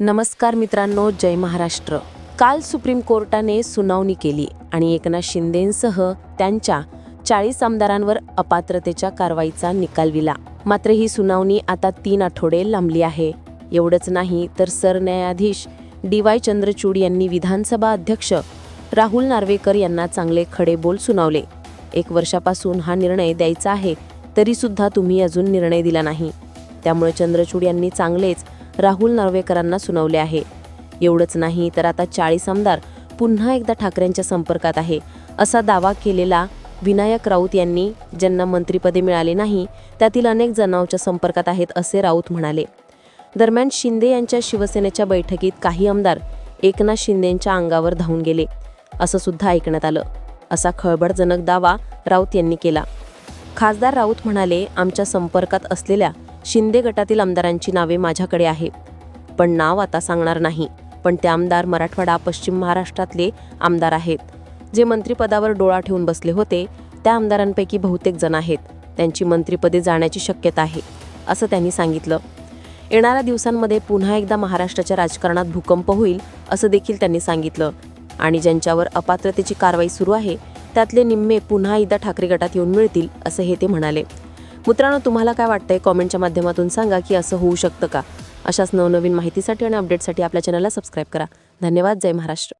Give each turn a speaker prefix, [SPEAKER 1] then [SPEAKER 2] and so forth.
[SPEAKER 1] नमस्कार मित्रांनो जय महाराष्ट्र. काल सुप्रीम कोर्टाने सुनावणी केली आणि एकनाथ शिंदेंसह त्यांच्या चाळीस आमदारांवर अपात्रतेच्या कारवाईचा निकाल दिला. मात्र ही सुनावणी आता तीन आठवडे लांबली आहे. एवढंच नाही तर सरन्यायाधीश डी वाय चंद्रचूड यांनी विधानसभा अध्यक्ष राहुल नार्वेकर यांना चांगले खडे बोल सुनावले. एक वर्षापासून हा निर्णय द्यायचा आहे तरीसुद्धा तुम्ही अजून निर्णय दिला नाही. त्यामुळे चंद्रचूड यांनी चांगलेच राहुल नार्वेकरांना सुनावले आहे. एवढंच नाही तर आता चाळीस आमदार पुन्हा एकदा ठाकरेंच्या संपर्कात आहे असा दावा केलेला विनायक राऊत यांनी ज्यांना मंत्रिपदे मिळाले नाही त्यातील अनेक जणांच्या संपर्कात आहेत असे राऊत म्हणाले. दरम्यान शिंदे यांच्या शिवसेनेच्या बैठकीत काही आमदार एकनाथ शिंदेंच्या अंगावर धावून गेले असं सुद्धा ऐकण्यात आलं असा खळबळजनक दावा राऊत यांनी केला. खासदार राऊत म्हणाले आमच्या संपर्कात असलेल्या शिंदे गटातील आमदारांची नावे माझ्याकडे आहे. पण नाव आता सांगणार नाही. पण ते आमदार मराठवाडा पश्चिम महाराष्ट्रातले आमदार आहेत. जे मंत्रिपदावर डोळा ठेवून बसले होते त्या आमदारांपैकी बहुतेक जण आहेत. त्यांची मंत्रिपदे जाण्याची शक्यता आहे असं त्यांनी सांगितलं. येणाऱ्या दिवसांमध्ये पुन्हा एकदा महाराष्ट्राच्या राजकारणात भूकंप होईल असं देखील त्यांनी सांगितलं. आणि ज्यांच्यावर अपात्रतेची कारवाई सुरू आहे त्यातले निम्मे पुन्हा एकदा ठाकरे गटात येऊन मिळतील असं हे ते म्हणाले. मित्रांनो तुम्हाला काय वाटतंय? कॉमेंटच्या माध्यमातून सांगा की असं होऊ शकतं का? अशाच नवनवीन माहितीसाठी आणि अपडेटसाठी आपल्या चॅनलला सबस्क्राईब करा. धन्यवाद. जय महाराष्ट्र.